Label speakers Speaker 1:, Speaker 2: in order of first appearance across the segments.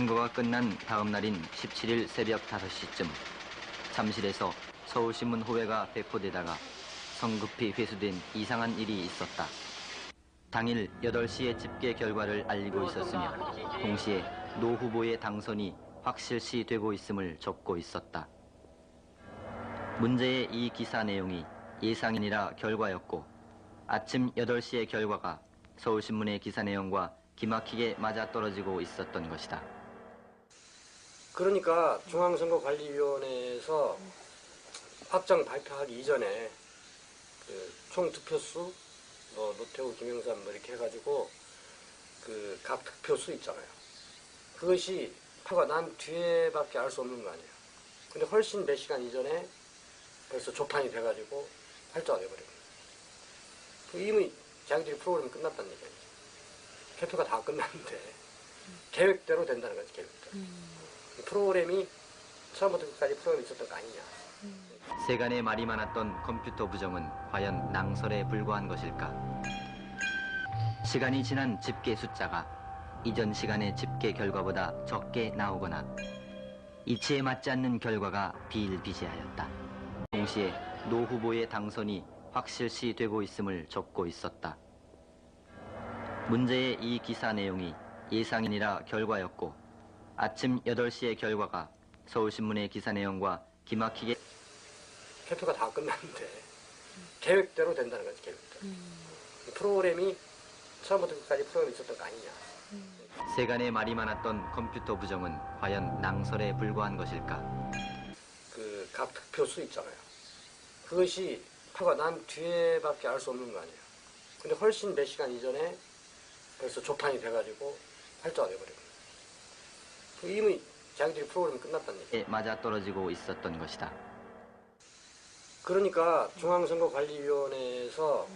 Speaker 1: 선거가 끝난 다음 날인 17일 새벽 5시쯤 잠실에서 서울신문 호외가 배포되다가 성급히 회수된 이상한 일이 있었다. 당일 8시에 집계 결과를 알리고 있었으며 동시에 노 후보의 당선이 확실시 되고 있음을 적고 있었다. 문제의 이 기사 내용이 예상이니라 결과였고 아침 8시의 결과가 서울신문의 기사 내용과 기막히게 맞아떨어지고 있었던 것이다.
Speaker 2: 그러니까 중앙선거관리위원회에서 확정 발표하기 이전에 그 총 득표수, 뭐 노태우, 김영삼 뭐 이렇게 해가지고 그 각 득표수 있잖아요. 그것이 표가 난 뒤에밖에 알 수 없는 거 아니에요. 근데 훨씬 몇 시간 이전에 벌써 조판이 돼가지고 돼버린 거예요. 그 이미 자기들이 프로그램이 끝났다는 얘기예요. 개표가 다 끝났는데 계획대로 된다는 거지 계획대로. 프로그램이 처음부터 끝까지 프로그램이 있었던 거 아니냐.
Speaker 1: 세간의 말이 많았던 컴퓨터 부정은 과연 낭설에 불과한 것일까? 시간이 지난 집계 숫자가 이전 시간의 집계 결과보다 적게 나오거나 이치에 맞지 않는 결과가 비일비재하였다. 동시에 노 후보의 당선이 확실시 되고 있음을 적고 있었다. 문제의 이 기사 내용이 예상이니라 결과였고 아침 8시의 결과가 서울신문의 기사 내용과 기막히게
Speaker 2: 개표가 다 끝났는데 계획대로 된다는 거지 계획대로. 프로그램이 처음부터 끝까지 프로그램이 있었던 거 아니냐.
Speaker 1: 세간의 말이 많았던 컴퓨터 부정은 과연 낭설에 불과한 것일까?
Speaker 2: 그 각 득표수 있잖아요. 그것이 표가 난 뒤에밖에 알 수 없는 거 아니에요. 근데 훨씬 몇 시간 이전에 벌써 조판이 돼가지고 활자가 거예요. 그 이미 자기들이 프로그램이 끝났다는 얘기예요.
Speaker 1: 에 맞아 떨어지고 있었던 것이다.
Speaker 2: 그러니까 중앙선거관리위원회에서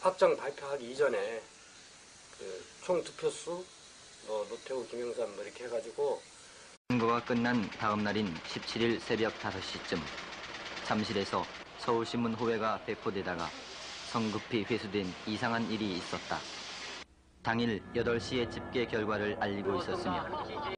Speaker 2: 확정 발표하기 이전에 그총 득표수, 뭐 노태우, 김영삼 뭐 이렇게 해가지고
Speaker 1: 선거가 끝난 다음 날인 17일 새벽 5시쯤 잠실에서 서울신문 호외가 배포되다가 성급히 회수된 이상한 일이 있었다. 당일 8시에 집계 결과를 알리고 있었으며